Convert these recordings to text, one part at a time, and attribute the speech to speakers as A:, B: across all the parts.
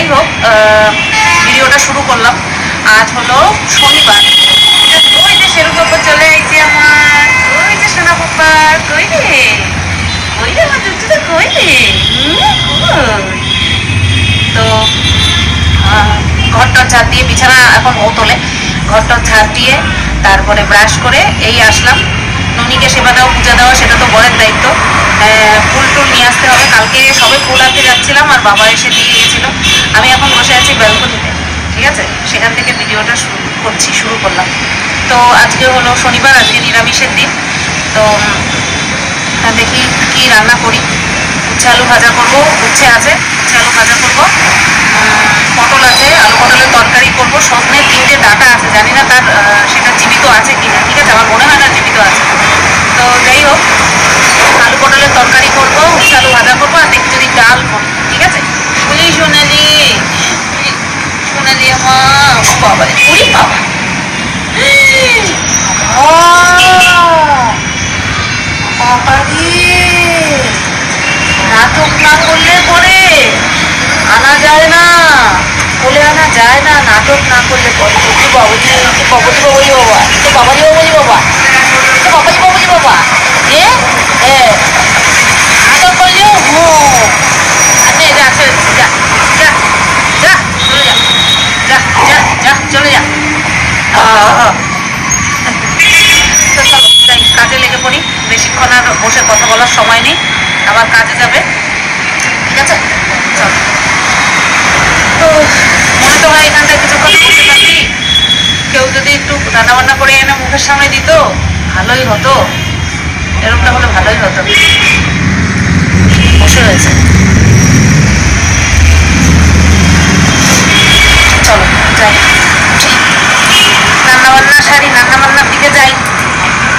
A: যাই হোক ভিডিওটা শুরু করলাম। আজ হলো শনিবার। ওই যে সেরু পাপা চলে আইছে আমার। ওই যে সোনা পাপা কই রে কই রে আমার দুধটা কই? রে তো ঘরটা ঝাড় দিয়ে বিছানা এখন ও তোলে। ঘরটা ঝাড় দিয়ে তারপরে ব্রাশ করে এই আসলাম। ননিকে সেবা দেওয়া, পূজা দেওয়া, সেটা তো বড়ের দায়িত্ব। ফুল টুল নিয়ে আসতে হবে। কালকে সবে ফুল আনতে যাচ্ছিলাম, আর বাবা এসে দিয়ে গিয়েছিল। আমি এখন বসে আছি ব্যালকনিতে, ঠিক আছে? সেখান থেকে ভিডিওটা শুরু করছি, শুরু করলাম। তো আজকে হলো শনিবার, আজকে নিরামিষের দিন। তো দেখি কি রান্না করি। উচ্ছে আলু ভাজা করব, উচ্ছে আছে, উচ্ছে আলু ভাজা করব। পটল আছে, আলু পটলের তরকারি করব। সজনে তিনটে ডাটা আছে, জানি না তার সেটা জীবিত আছে কি না ঠিক আছে? আমার মনে হয় না জীবিত আছে। তো যাই হোক আলু পটলের তরকারি করব উচ্ছে আলু ভাজা করব আর দেখি যদি ডাল করি ঠিক আছে? বুঝলি সোনালি। সোনালি আমার বাবা। রে। উড়ি বাবা নাটক না করলে পরে আনা যায় না বলে আনা যায় না নাটক না করলে পরে। বাবুজি বাবুজি বাবুজি বাবা তো বাবাজি বাবুজি বাবা। কাজে লেগে পড়ি বেশিক্ষণ আর বসে কথা বলার সময় নেই আবার কাজে যাবে ঠিক আছে চলো তো মনে তো হয় এখানটায় কিছুক্ষণ বসে থাকি কেউ যদি একটু রান্না বান্না করে এনে মুখের সামনে দিত ভালোই হতো। এরকমটা হলে ভালোই হতো। বসে রয়েছে চলো, যাই। রান্না বান্না সারি রান্না বান্নার দিকে যাই।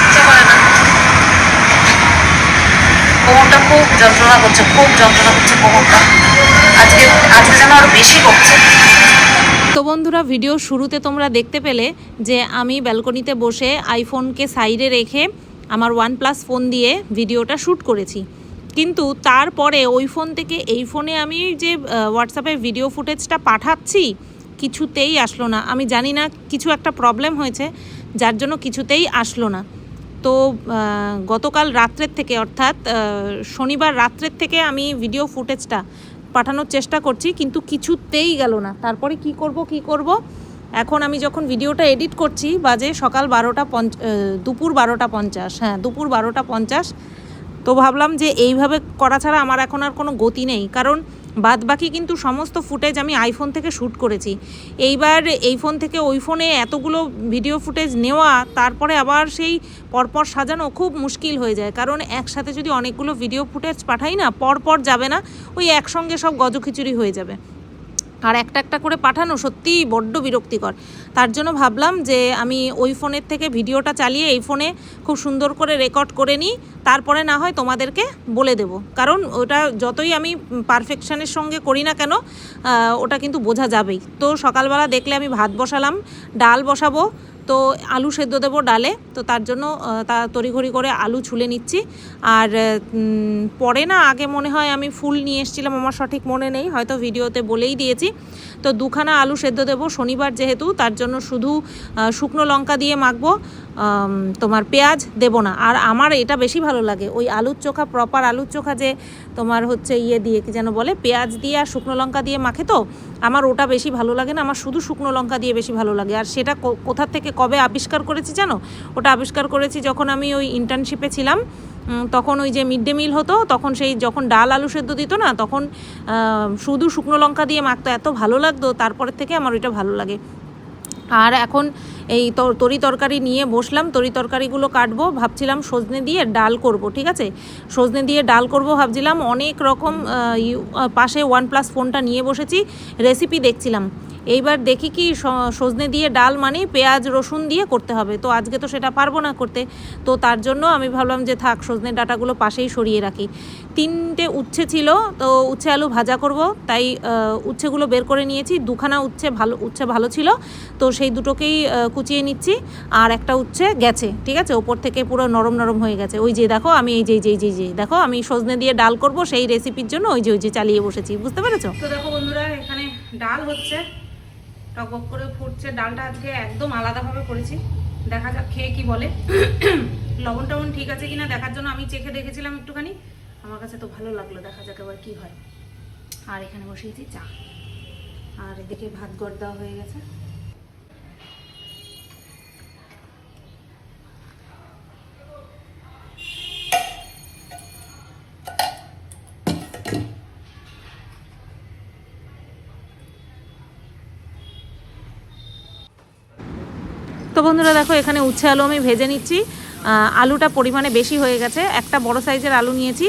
A: ইচ্ছে করে না। কোমরটা খুব যন্ত্রণা করছে, খুব যন্ত্রণা করছে কোমরটা। আজকে আজকে যেন আরও বেশি করছে।
B: বন্ধুরা ভিডিও শুরুতে তোমরা দেখতে পেলে যে আমি ব্যালকনিতে বসে আইফোনকে সাইডে রেখে আমার ওয়ান প্লাস ফোন দিয়ে ভিডিওটা শ্যুট করেছি। কিন্তু তারপরে ওই ফোন থেকে এই ফোনে আমি যে হোয়াটসঅ্যাপে ভিডিও ফুটেজটা পাঠাচ্ছি, কিছুতেই আসলো না। আমি জানি না কিছু একটা প্রবলেম হয়েছে, যার জন্য কিছুতেই আসলো না। তো গতকাল রাত্রের থেকে অর্থাৎ শনিবার রাত্রের থেকে আমি ভিডিও ফুটেজটা পাঠানোর চেষ্টা করছি, কিন্তু কিছুতেই গেল না। তারপরে কি করব কি করব? এখন আমি যখন ভিডিওটা এডিট করছি, বাজে সকাল বারোটা পঞ্চ দুপুর বারোটা পঞ্চাশ। হ্যাঁ দুপুর বারোটা পঞ্চাশ। তো ভাবলাম যে এইভাবে করা ছাড়া আমার এখন আর কোনো গতি নেই। কারণ বাদ বাকি কিন্তু সমস্ত ফুটেজ আমি আইফোন থেকে শ্যুট করেছি। এইবার এই ফোন থেকে ওই ফোনে এতগুলো ভিডিও ফুটেজ নেওয়া, তারপরে আবার সেই পরপর সাজানো খুব মুশকিল হয়ে যায়। কারণ একসাথে যদি অনেকগুলো ভিডিও ফুটেজ পাঠাই না, পরপর যাবে না, ওই একসঙ্গে সব গজখিচুড়ি হয়ে যাবে। আর একটা একটা করে পাঠানো সত্যিই বড্ড বিরক্তিকর। তার জন্য ভাবলাম যে আমি ওই ফোনের থেকে ভিডিওটা চালিয়ে এই ফোনে খুব সুন্দর করে রেকর্ড করে নিই, তারপরে না হয় তোমাদেরকে বলে দেব। কারণ ওটা যতই আমি পারফেকশানের সঙ্গে করি না কেন ওটা কিন্তু বোঝা যাবেই। তো সকালবেলা দেখলে আমি ভাত বসালাম, ডাল বসাবো তো আলু সেদ্ধ দেবো ডালে, তো তার জন্য তা তড়িঘড়ি করে আলু ছুলে নিচ্ছি। আর পরে না আগে মনে হয় আমি ফুল নিয়ে এসেছিলাম, আমার সঠিক মনে নেই, হয়তো ভিডিওতে বলেই দিয়েছি। তো দুখানা আলু সেদ্ধ দেবো শনিবার যেহেতু, তার জন্য শুধু শুকনো লঙ্কা দিয়ে মাখবো তোমার পেঁয়াজ দেবো না। আর আমার এটা বেশি ভালো লাগে, ওই আলুর চোখা প্রপার আলুর চোখা যে তোমার হচ্ছে ইয়ে দিয়ে, কি যেন বলে, পেঁয়াজ দিয়ে আর শুকনো লঙ্কা দিয়ে মাখে তো, আমার ওটা বেশি ভালো লাগে না, আমার শুধু শুকনো লঙ্কা দিয়ে বেশি ভালো লাগে। আর সেটা কোথা থেকে কবে আবিষ্কার করেছি জানো? ওটা আবিষ্কার করেছি যখন আমি ওই ইন্টার্নশিপে ছিলাম তখন ওই যে মিড ডে মিল হতো, তখন সেই যখন ডাল আলু সেদ্ধ দিত না, তখন শুধু শুকনো লঙ্কা দিয়ে মাখতো, এত ভালো লাগতো, তারপরের থেকে আমার ওইটা ভালো লাগে। আর এখন এই তর- তরি তরকারি নিয়ে বসলাম, তরি তরকারিগুলো কাটবো, ভাবছিলাম সজনে দিয়ে ডাল করব, ঠিক আছে? সজনে দিয়ে ডাল করব, ভাবছিলাম অনেক রকম পাশে ওয়ান প্লাস ফোনটা নিয়ে বসেছি রেসিপি দেখছিলাম। এইবার দেখি কি সজনে দিয়ে ডাল মানে পেঁয়াজ, রসুন দিয়ে করতে হবে, তো আজকে তো সেটা পারব না করতে। তো তার জন্য আমি ভাবলাম যে থাক, সজনে ডাটাগুলো পাশেই সরিয়ে রাখি। তিনটে উচ্ছে ছিল, তো উচ্ছে আলু ভাজা করব। তাই উচ্ছেগুলো বের করে নিয়েছি। দুখানা উচ্ছে ভালো উচ্ছে ভালো ছিল। তো সেই দুটোকেই কুচিয়ে নিচ্ছি। আর একটা উচ্ছে গেছে, ঠিক আছে? ওপর থেকে পুরো নরম নরম হয়ে গেছে। ওই যে দেখো, আমি এই যে যে যে যে, দেখো, আমি সজনে দিয়ে ডাল করব, সেই রেসিপির জন্য ওই যে ওই যে চালিয়ে বসেছি। বুঝতে পেরেছ? তো দেখো বন্ধুরা, এখানে ডাল হচ্ছে। টকবক করে ফুটছে। ডালটা আজকে একদম আলাদাভাবে করেছি। দেখা যাক খেয়ে কি বলে। লবণ টবণ ঠিক আছে কিনা দেখার জন্য আমি চেখে দেখেছিলাম একটুখানি। আমার কাছে তো ভালো লাগল, দেখা যাক এবার কি হয়। আর এখানে বসিয়েছি চা। আর এদিকে ভাত গড় দেওয়া হয়ে গেছে। তো বন্ধুরা, দেখো, এখানে উচ্ছে আলু আমি ভেজে নিচ্ছি। আলুটা পরিমাণে বেশি হয়ে গেছে। একটা বড় সাইজের আলু নিয়েছি।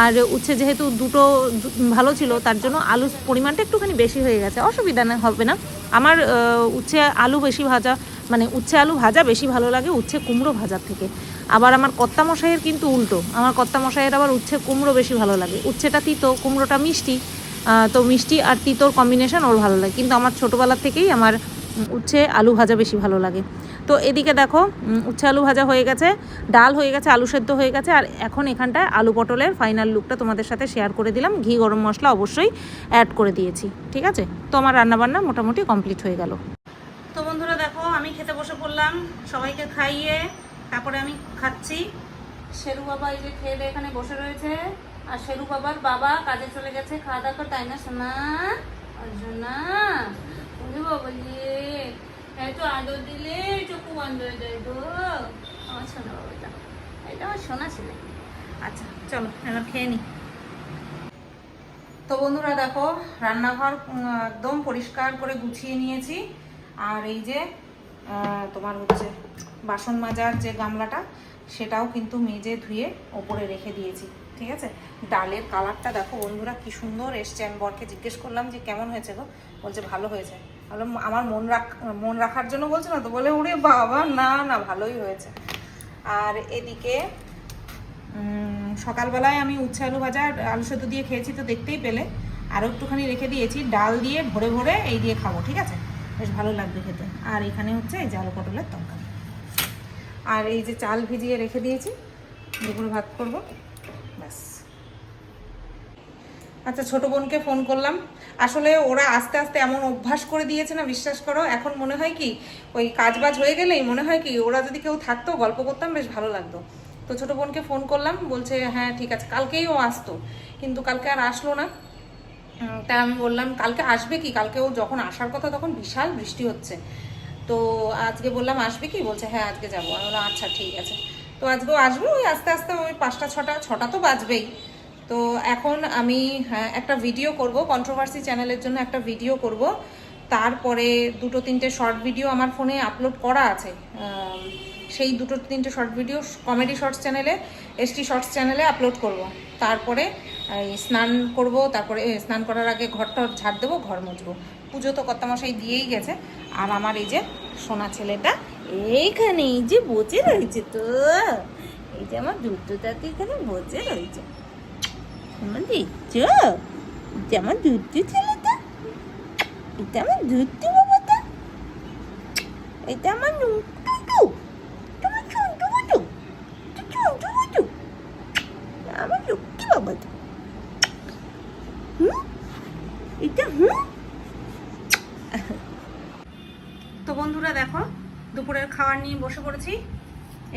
B: আর উচ্ছে যেহেতু দুটো ভালো ছিল, তার জন্য আলুর পরিমাণটা একটুখানি বেশি হয়ে গেছে। অসুবিধা হবে না। আমার উচ্ছে আলু বেশি ভাজা মানে উচ্ছে আলু ভাজা বেশি ভালো লাগে উচ্ছে কুমড়ো ভাজার থেকে। আবার আমার কর্তা মশাইয়ের কিন্তু উল্টো। আমার কর্তা মশাইয়ের আবার উচ্ছে কুমড়ো বেশি ভালো লাগে। উচ্ছেটা তিতো, কুমড়োটা মিষ্টি তো মিষ্টি আর তিতোর কম্বিনেশন ওর ভালো লাগে। কিন্তু আমার ছোটোবেলার থেকেই আমার উচ্ছে আলু ভাজা বেশি ভালো লাগে। তো এদিকে দেখো উচ্ছে আলু ভাজা হয়ে গেছে, ডাল হয়ে গেছে, আলু সেদ্ধ হয়ে গেছে, আর এখন এখানটায় আলু পটলের ফাইনাল লুকটা তোমাদের সাথে শেয়ার করে দিলাম। ঘি, গরম মশলা অবশ্যই অ্যাড করে দিয়েছি, ঠিক আছে? তো আমার রান্নাবান্না মোটামুটি কমপ্লিট হয়ে গেল। তো বন্ধুরা দেখো, আমি খেতে বসে পড়লাম, সবাইকে খাইয়ে তারপরে আমি খাচ্ছি। শেরু বাবা এই যে খেয়ে এখানে বসে রয়েছে, আর শেরু বাবার বাবা কাজে চলে গেছে, খাওয়া দাওয়া তাই না সোনা? সোনা ওরে বাবা যে এত আদর দিলে চোখু বন্ধ হয়ে যায় গো। আমার সোনা বাবাটা, এটা আমার সোনা ছেলে। আচ্ছা চলো, এবার খেয়ে নিই তো বন্ধুরা দেখো, রান্নাঘর একদম পরিষ্কার করে গুছিয়ে নিয়েছি। আর এই যে তোমার হচ্ছে বাসন মাজার যে গামলাটা, সেটাও কিন্তু মেজে ধুয়ে ওপরে রেখে দিয়েছি, ঠিক আছে? ডালের কালারটা দেখো বন্ধুরা, কি সুন্দর এসছে। আমি বরকে জিজ্ঞেস করলাম যে কেমন হয়েছে গো? বলছে ভালো হয়েছে। আমার মন রাখ মন রাখার জন্য বলছে না তো বলে, ওরে বাবা, না না, ভালোই হয়েছে। আর এদিকে সকালবেলায় আমি উচ্ছে আলু ভাজা আলু সেদ্ধ দিয়ে খেয়েছি তো দেখতেই পেলে। আরও একটুখানি রেখে দিয়েছি, ডাল দিয়ে ভরে ভরে এই দিয়ে খাব, ঠিক আছে? বেশ ভালো লাগবে খেতে। আর এখানে হচ্ছে এই যে আলু পটলের তরকারি। আর এই যে চাল ভিজিয়ে রেখে দিয়েছি, দুপুরে ভাত করব। আচ্ছা ছোট বোনকে ফোন করলাম। আসলে ওরা আস্তে আস্তে এমন অভ্যাস করে দিয়েছে না বিশ্বাস করো? এখন মনে হয় কি ওই কাজ বাজ হয়ে গেলেই মনে হয় কি ওরা যদি কেউ থাকতো গল্প করতাম বেশ ভালো লাগতো। তো ছোট বোনকে ফোন করলাম বলছে হ্যাঁ ঠিক আছে। কালকেই ও আসতো কিন্তু কালকে আর আসলো না। উম, তা আমি বললাম কালকে আসবে কি? কালকে ও যখন আসার কথা তখন বিশাল বৃষ্টি হচ্ছে। তো আজকে বললাম আসবে কি? বলছে হ্যাঁ আজকে যাব। আমি বললাম আচ্ছা ঠিক আছে। তো আজকেও আসবে ওই আস্তে আস্তে ওই পাঁচটা ছটা ছটা তো বাজবেই। তো এখন আমি হ্যাঁ, একটা ভিডিও করব কন্ট্রোভার্সি চ্যানেলের জন্য একটা ভিডিও করব। তারপরে দুটো তিনটে শর্ট ভিডিও আমার ফোনে আপলোড করা আছে। সেই দুটো তিনটে শর্ট ভিডিও কমেডি শর্টস চ্যানেলে এসটি শর্টস চ্যানেলে আপলোড করব। তারপরে স্নান করব তারপরে স্নান করার আগে ঘরটা ঝাড় দেবো ঘর মুছবো। পুজো তো কর্তামশাই দিয়েই গেছে। আর আমার এই যে সোনা ছেলেটা এইখানে এই যে বসে রয়েছে তো। এই যে আমার দুটো এখানে বসে রয়েছে। আমার দেখছ এটা আমার দুধু ছেলেটা এটা আমার দুধু বাবাটা এটা আমার নুটু তোমার ছোটু বুটু আমার লক্ষ্মী বাবাটা হুম এটা হুম তো বন্ধুরা দেখো, দুপুরের খাবার নিয়ে বসে পড়েছি।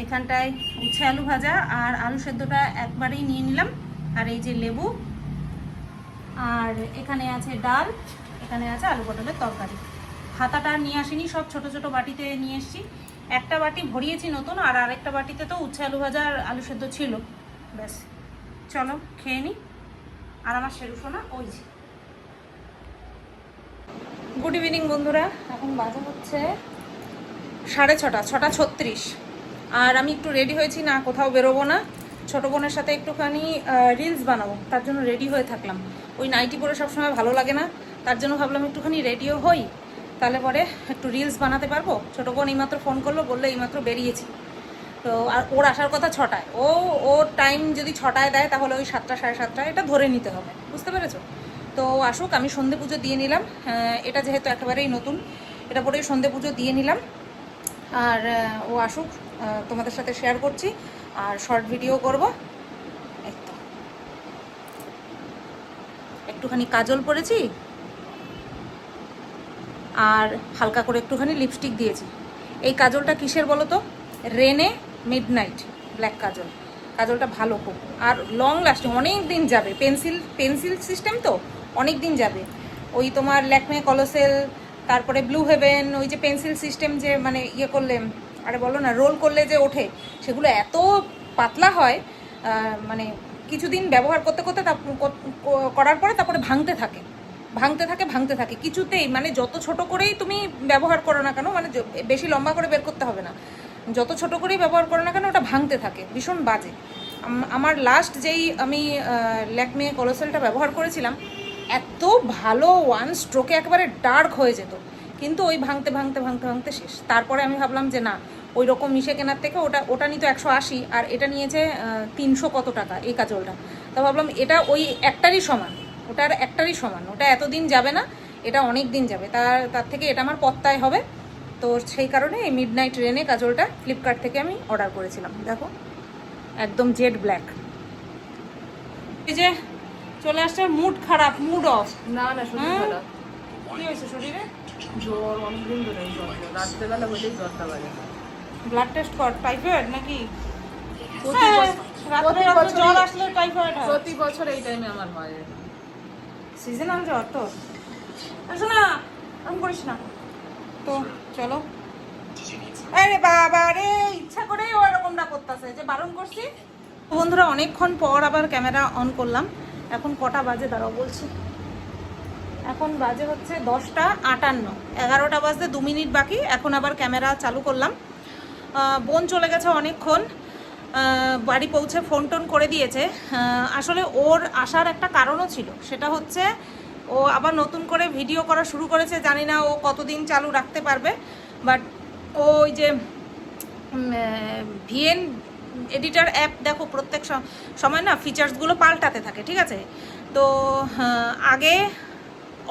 B: এখানটায় উচ্ছে আলু ভাজা আর আলু সেদ্ধটা একবারেই নিয়ে নিলাম। আর এই যে লেবু, আর এখানে আছে ডাল, এখানে আছে আলু পটলের তরকারি। হাতাটা নিয়ে আসিনি, সব ছোট ছোট বাটিতে নিয়ে এসেছি। একটা বাটি ভরিয়েছি নতুন, আর আরেকটা বাটিতে তো উচ্ছে আলু ভাজা আর আলু সেদ্ধ ছিল। ব্যাস, চলো খেয়ে নিই আর আমার সেরু সোনা, ওই যে। গুড ইভিনিং বন্ধুরা। এখন বাজে হচ্ছে সাড়ে ছটা ছটা ছত্রিশ। আর আমি একটু রেডি হয়েছি, না কোথাও বেরোবো না। ছোটো বোনের সাথে একটুখানি রিলস বানাবো। তার জন্য রেডি হয়ে থাকলাম। ওই নাইটি পরে সবসময় ভালো লাগে না। তার জন্য ভাবলাম একটুখানি রেডিও হই। তাহলে পরে একটু রিলস বানাতে পারব। ছোটো বোন এইমাত্র ফোন করল, বলল এইমাত্র বেরিয়েছি। তো আর ওর আসার কথা ছটায়। ও ওর টাইম যদি ছটায় দেয়, তাহলে ওই সাতটা, সাড়ে সাতটা এটা ধরে নিতে হবে। বুঝতে পেরেছ? তো আসুক, আমি সন্ধে পুজো দিয়ে নিলাম। এটা যেহেতু একেবারেই নতুন, এটা পরেই সন্ধে পুজো দিয়ে নিলাম। আর ও আসুক তোমাদের সাথে শেয়ার করছি। আর শর্ট ভিডিও করব। একটুখানি কাজল পরেছি। আর হালকা করে একটুখানি লিপস্টিক দিয়েছি। এই কাজলটা কিসের বলো তো রেনে মিডনাইট ব্ল্যাক কাজল। কাজলটা ভালো খুব। আর লং লাস্টিং অনেক দিন যাবে। পেন্সিল পেন্সিল সিস্টেম তো, অনেক দিন যাবে। ওই তোমার ল্যাকমে, কলোসেল, তারপরে ব্লু হেভেন ওই যে পেন্সিল সিস্টেম যে মানে ইয়ে করলে আরে বলো না রোল করলে যে ওঠে, সেগুলো এত পাতলা হয় মানে কিছুদিন ব্যবহার করতে করতে করার পরে তারপরে ভাঙতে থাকে ভাঙতে থাকে ভাঙতে থাকে। কিছুতেই মানে যত ছোট করেই তুমি ব্যবহার করো না কেন মানে বেশি লম্বা করে বের করতে হবে না। যত ছোট করেই ব্যবহার করো না কেন, ওটা ভাঙতে থাকে, ভীষণ বাজে। আমার লাস্ট যেই আমি ল্যাকমে কলোসেলটা ব্যবহার করেছিলাম, এত ভালো ওয়ান স্ট্রোকে একেবারে ডার্ক হয়ে যেত। কিন্তু ওই ভাঙতে ভাঙতে ভাঙতে ভাঙতে শেষ। তারপরে আমি ভাবলাম যে না ওই রকম মিশে কেনার থেকে ওটা ওটা নিত একশো আশি আর এটা নিয়েছে তিনশো কত টাকা এই কাজলটা। তা ভাবলাম এটা ওই একটারই সমান ওটার একটারই সমান ওটা এতদিন যাবে না এটা অনেক দিন যাবে। তার তার থেকে এটা আমার পত্তায় হবে। তো সেই কারণে এই মিড নাইট রেনে কাজলটা ফ্লিপকার্ট থেকে আমি অর্ডার করেছিলাম। দেখো একদম জেড ব্ল্যাক এই যে চলে আসছে মুড খারাপ মুড অফ
C: না না শরীর? খারাপ।
B: কি হয়েছে শরীরে?
C: জ্বর অনেকদিন ধরে জ্বর রাত্রেবেলা হলেই জ্বরটা
B: ব্লাড টেস্ট কর টাইফয়েড নাকি? হ্যাঁ,
C: প্রতি
B: রাত্রে
C: বছরই-
B: জ্বর আসলে টাইফয়েড হয়।
C: প্রতি বছর এই টাইমে আমার হয়।
B: সিজনাল জ্বর তো? আসো না আমি করিস না। তো চলো। আরে বাবা রে ইচ্ছা করেই ও এরকমটা করতেছে। যে বারণ করছি। বন্ধুরা অনেকক্ষণ পর আবার ক্যামেরা অন করলাম। এখন কটা বাজে দাঁড়াও বলছি। এখন বাজে হচ্ছে দশটা আটান্ন। এগারোটা বাজতে দু মিনিট বাকি এখন আবার ক্যামেরা চালু করলাম। বোন চলে গেছে অনেকক্ষণ। বাড়ি পৌঁছে ফোন টোন করে দিয়েছে। আসলে ওর আসার একটা কারণও ছিল। সেটা হচ্ছে ও আবার নতুন করে ভিডিও করা শুরু করেছে জানি না ও কতদিন চালু রাখতে পারবে। বাট ওই যে ভিএন এডিটার অ্যাপ দেখো প্রত্যেক সময় না ফিচার্সগুলো পাল্টাতে থাকে ঠিক আছে? তো আহ, আগে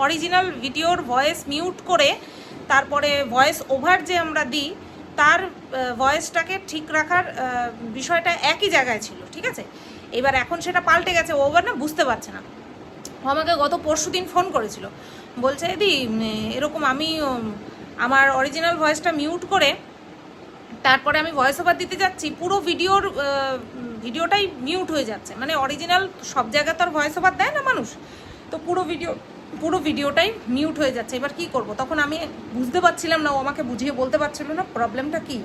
B: অরিজিনাল ভিডিওর ভয়েস মিউট করে তারপরে ভয়েস ওভার যে আমরা দিই তার ভয়েসটাকে ঠিক রাখার বিষয়টা একই জায়গায় ছিল ঠিক আছে? এবার এখন সেটা পাল্টে গেছে ওভার না বুঝতে পারছে না। আমাকে গত পরশু দিন ফোন করেছিল। বলছে দি উম, এরকম আমি আমার অরিজিনাল ভয়েসটা মিউট করে তারপরে আমি ভয়েস ওভার দিতে যাচ্ছি পুরো ভিডিওর ভিডিওটাই মিউট হয়ে যাচ্ছে। মানে অরিজিনাল সব জায়গায় তো আর ভয়েস ওভার দেয় না মানুষ? তো পুরো ভিডিও পুরো ভিডিওটাই মিউট হয়ে যাচ্ছে। এবার কি করব? তখন আমি বুঝতে পারছিলাম না, ও আমাকে বুঝিয়ে বলতে পারছিল না। প্রবলেমটা কি?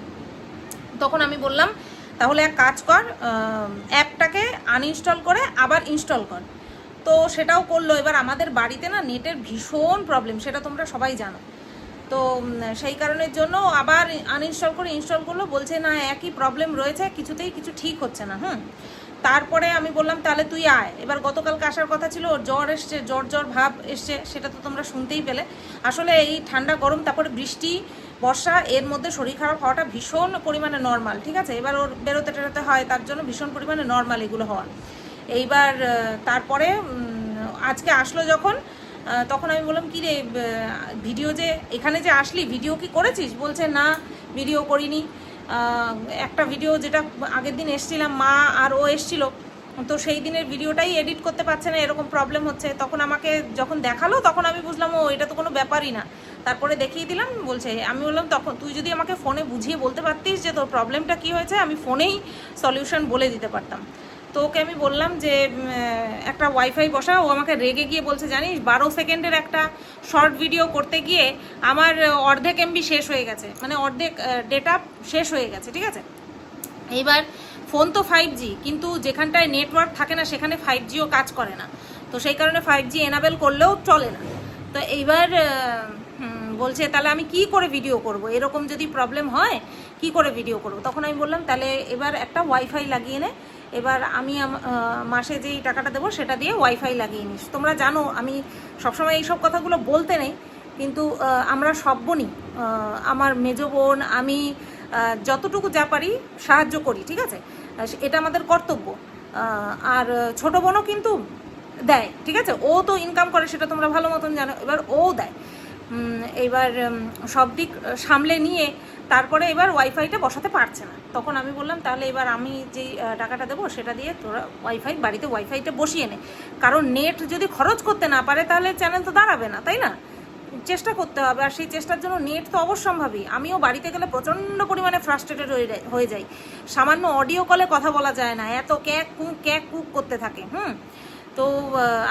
B: তখন আমি বললাম, তাহলে এক কাজ কর অ্যাপটাকে আনইনস্টল করে আবার ইনস্টল কর। তো সেটাও করল। এবার আমাদের বাড়িতে না নেটের ভীষণ প্রবলেম সেটা তোমরা সবাই জানো। তো সেই কারণের জন্য আবার আনইনস্টল করে ইনস্টল করল। বলছে, না, একই প্রবলেম রয়েছে, কিছুতেই কিছু ঠিক হচ্ছে না। হুম? তারপরে আমি বললাম, তাহলে তুই আয়। এবার গতকালকে আসার কথা ছিল, ওর জ্বর এসছে, জ্বর জ্বর ভাব এসছে, সেটা তো তোমরা শুনতেই পেলে। আসলে এই ঠান্ডা গরম, তারপরে বৃষ্টি, বর্ষা, এর মধ্যে শরীর খারাপ হওয়াটা ভীষণ পরিমাণে নর্মাল ঠিক আছে? এবার ওর বেরোতে টেরোতে হয়, তার জন্য ভীষণ পরিমাণে নর্মাল এগুলো হওয়া। এইবার তারপরে আজকে আসলো যখন তখন আমি বললাম, কি রে ভিডিও যে, এখানে যে আসলি, ভিডিও কি করেছিস? বলছে, না, ভিডিও করিনি। একটা ভিডিও যেটা আগের দিন এসছিলাম, মা আর ও এসছিল, তো সেই দিনের ভিডিওটাই এডিট করতে পারছে না, এরকম প্রবলেম হচ্ছে। তখন আমাকে যখন দেখাল, তখন আমি বুঝলাম, ও, এটা তো কোনো ব্যাপারই না। তারপরে দেখিয়ে দিলাম, বলছে, আমি বললাম, তখন তুই যদি আমাকে ফোনে বুঝিয়ে বলতে পারতিস যে তোর প্রবলেমটা কি হয়েছে, আমি ফোনেই সলিউশন বলে দিতে পারতাম। তো ওকে আমি বললাম যে একটা ওয়াইফাই বসা, ও আমাকে রেগে গিয়ে বলছে, জানিস, বারো সেকেন্ডের একটা শর্ট ভিডিও করতে গিয়ে আমার অর্ধেক এমবি শেষ হয়ে গেছে। মানে অর্ধেক ডেটা শেষ হয়ে গেছে, ঠিক আছে? এইবার ফোন তো ফাইভ জি কিন্তু যেখানটায় নেটওয়ার্ক থাকে না, সেখানে ফাইভ জিও কাজ করে না। তো সেই কারণে ফাইভ জি এনাবেল করলেও চলে না। তো এইবার বলছে, তাহলে আমি কি করে ভিডিও করব? এরকম যদি প্রবলেম হয়, কি করে ভিডিও করব? তখন আমি বললাম, তাহলে এবার একটা ওয়াইফাই লাগিয়ে নে এবার আমি মাসে যেই টাকাটা দেবো সেটা দিয়ে ওয়াইফাই লাগিয়ে নিস। তোমরা জানো, আমি সবসময় এইসব কথাগুলো বলতে নেই, কিন্তু আমরা সব বোনই আমার মেজো বোন, আমি যতটুকু যা পারি সাহায্য করি, ঠিক আছে? এটা আমাদের কর্তব্য। আর ছোট বোনও কিন্তু দেয়, ঠিক আছে? ও তো ইনকাম করে, সেটা তোমরা ভালো মতন জানো। এবার ও দেয়। এইবার সব দিক সামলে নিয়ে তারপরে এবার ওয়াইফাইটা বসাতে পারছে না। তখন আমি বললাম, তাহলে এবার আমি যেই টাকাটা দেবো সেটা দিয়ে তোরা ওয়াইফাই, বাড়িতে ওয়াইফাইটা বসিয়ে নে। কারণ নেট যদি খরচ করতে না পারে, তাহলে চ্যানেল তো দাঁড়াবে না, তাই না? চেষ্টা করতে হবে, আর সেই চেষ্টার জন্য নেট তো অবশ্যম্ভাবী। আমিও বাড়িতে গেলে প্রচণ্ড পরিমাণে ফ্রাস্ট্রেটেড হয়ে যাই- সামান্য অডিও কলে কথা বলা যায় না, এত ক্যাক কুক ক্যাক কুক করতে থাকে, হুম? তো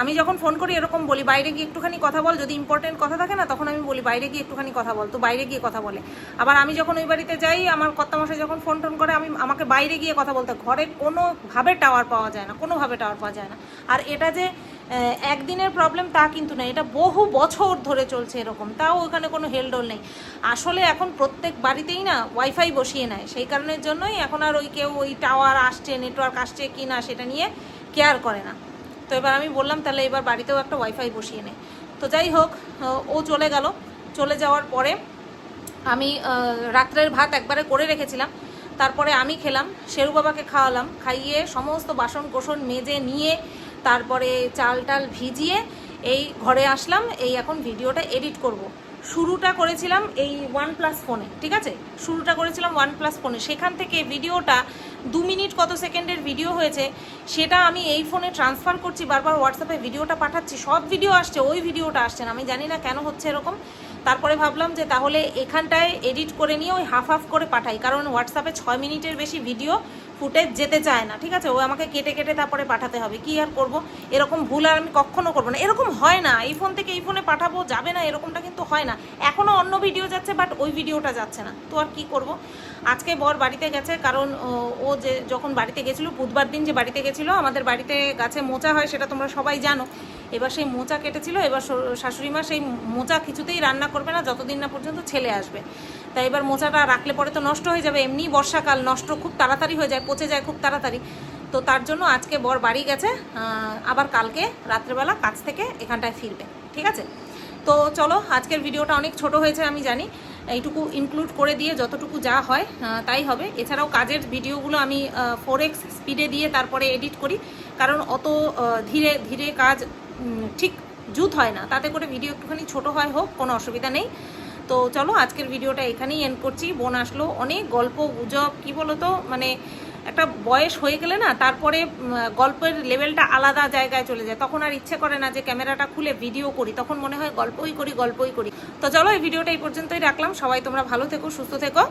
B: আমি যখন ফোন করি এরকম বলি, বাইরে গিয়ে একটুখানি কথা বল, যদি ইম্পর্টেন্ট কথা থাকে না, তখন আমি বলি, বাইরে গিয়ে একটুখানি কথা বল, তো বাইরে গিয়ে কথা বলে। আবার আমি যখন ওই বাড়িতে যাই, আমার কর্তামশাই যখন ফোন টোন করে, আমি, আমাকে বাইরে গিয়ে কথা বলতে, ঘরে কোনোভাবে টাওয়ার পাওয়া যায় না, কোনোভাবে টাওয়ার পাওয়া যায় না। আর এটা যে একদিনের প্রবলেম তা কিন্তু না এটা বহু বছর ধরে চলছে এরকম, তাও ওখানে কোনো হেলডোল নেই। আসলে এখন প্রত্যেক বাড়িতেই না ওয়াইফাই বসিয়ে নেয়, সেই কারণের জন্যই এখন আর ওই কেউ ওই টাওয়ার আসছে নেটওয়ার্ক আসছে কি না সেটা নিয়ে কেয়ার করে না। তো এবার আমি বললাম, তাহলে এবার বাড়িতেও একটা ওয়াইফাই বসিয়ে নে। তো যাই হোক, ও চলে গেল। চলে যাওয়ার পরে আমি রাত্রের ভাত একবারে করে রেখেছিলাম। তারপরে আমি খেলাম, শেরু বাবাকে খাওয়ালাম, খাইয়ে সমস্ত বাসন কোসন মেজে নিয়ে তারপরে চাল টাল ভিজিয়ে এই ঘরে আসলাম। এই এখন ভিডিওটা এডিট করব। শুরুটা করেছিলাম এই ওয়ান প্লাস ফোনে ঠিক আছে? শুরুটা করেছিলাম ওয়ান প্লাস ফোনে সেখান থেকে ভিডিওটা দু মিনিট কত সেকেন্ডের ভিডিও হয়েছে, সেটা আমি এই ফোনে ট্রান্সফার করছি, বারবার হোয়াটসঅ্যাপে ভিডিওটা পাঠাচ্ছি, সব ভিডিও আসছে, ওই ভিডিওটা আসছে না। আমি জানি না কেন হচ্ছে এরকম। তারপরে ভাবলাম যে তাহলে এখানটায় এডিট করে নিয়ে ওই হাফ হাফ করে পাঠাই, কারণ হোয়াটসঅ্যাপে ছয় মিনিটের বেশি ভিডিও ফুটেজ যেতে চায় না, ঠিক আছে? ও আমাকে কেটে কেটে তারপরে পাঠাতে হবে। কি আর করব? এরকম ভুল আর আমি কখনো করব না। এরকম হয় না। এই ফোন থেকে এই ফোনে পাঠাবো, যাবে না, এরকমটা কিন্তু হয় না। এখনও অন্য ভিডিও যাচ্ছে বাট ওই ভিডিওটা যাচ্ছে না। তো আর কি করব? আজকে বর বাড়িতে গেছে, কারণ ও যে যখন বাড়িতে গেছিল, বুধবার দিন যে বাড়িতে গেছিল, আমাদের বাড়িতে গাছে মোচা হয়, সেটা তোমরা সবাই জানো। এবার সেই মোচা কেটেছিল, এবার শাশুড়ি মা সেই মোচা কিছুতেই রান্না করবে না, যতদিন না পর্যন্ত ছেলে আসবে। তাই এবার মোচাটা রাখলে পরে তো নষ্ট হয়ে যাবে, এমনি বর্ষাকাল, নষ্ট খুব তাড়াতাড়ি হয়ে যায়, পচে যায় খুব তাড়াতাড়ি। তো তার জন্য আজকে বর বাড়ি গেছে আবার কালকে রাত্রেবেলা কাজ থেকে এখানটায় ফিরবে, ঠিক আছে? তো চলো, আজকের ভিডিওটা অনেক ছোট হয়েছে, আমি জানি। এইটুকু ইনক্লুড করে দিয়ে যতটুকু যা হয় তাই হবে। এছাড়াও কাজের ভিডিওগুলো আমি ফোর এক্স স্পিডে দিয়ে তারপরে এডিট করি। কারণ অত ধীরে ধীরে কাজ ঠিক জুত হয় না। তাতে করে ভিডিও একটুখানি ছোট হয়, হোক, কোনো অসুবিধা নেই। তো চলো, আজকের ভিডিওটা এখানেই এন্ড করছি। বোন আসলো, অনেক গল্প, গুজব, কি বলো তো মানে একটা বয়স হয়ে গেলে না, তারপরে গল্পের লেভেলটা আলাদা জায়গায় চলে যায়। তখন আর ইচ্ছে করে না যে ক্যামেরাটা খুলে ভিডিও করি। তখন মনে হয় গল্পই করি গল্পই করি। তো চলো, এই ভিডিওটা এই পর্যন্তই রাখলাম। সবাই তোমরা ভালো থেকো, সুস্থ থেকো।